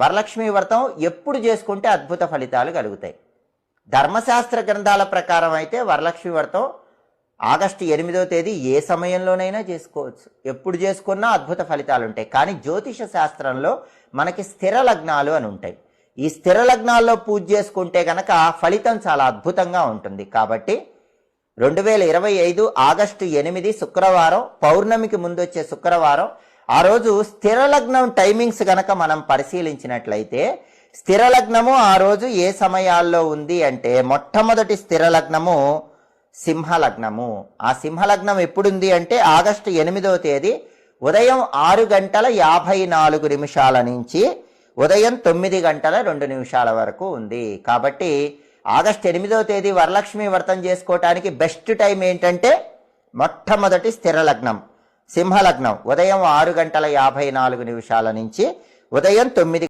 వరలక్ష్మి వ్రతం ఎప్పుడు చేసుకుంటే అద్భుత ఫలితాలు కలుగుతాయి. ధర్మశాస్త్ర గ్రంథాల ప్రకారం అయితే వరలక్ష్మి వ్రతం ఆగస్టు ఎనిమిదో తేదీ ఏ సమయంలోనైనా చేసుకోవచ్చు. ఎప్పుడు చేసుకున్నా అద్భుత ఫలితాలు ఉంటాయి. కానీ జ్యోతిష శాస్త్రంలో మనకి స్థిర లగ్నాలు అని ఉంటాయి. ఈ స్థిర లగ్నాల్లో పూజ చేసుకుంటే గనక ఫలితం చాలా అద్భుతంగా ఉంటుంది. కాబట్టి రెండు వేల ఇరవై ఐదు ఆగస్టు ఎనిమిది శుక్రవారం పౌర్ణమికి ముందు వచ్చే శుక్రవారం ఆ రోజు స్థిర లగ్నం టైమింగ్స్ గనక మనం పరిశీలించినట్లయితే స్థిర లగ్నము ఆ రోజు ఏ సమయాల్లో ఉంది అంటే మొట్టమొదటి స్థిర లగ్నము సింహ లగ్నము. ఆ సింహ లగ్నం ఎప్పుడుంది అంటే ఆగస్టు ఎనిమిదవ తేదీ ఉదయం ఆరు గంటల యాభై నాలుగు నిమిషాల నుంచి ఉదయం తొమ్మిది గంటల రెండు నిమిషాల వరకు ఉంది. కాబట్టి ఆగస్టు ఎనిమిదవ తేదీ వరలక్ష్మి వ్రతం చేసుకోవటానికి బెస్ట్ టైం ఏంటంటే మొట్టమొదటి స్థిర లగ్నం. సింహలగ్నం. ఉదయం ఆరు గంటల యాభై నాలుగు నిమిషాల నుంచి ఉదయం తొమ్మిది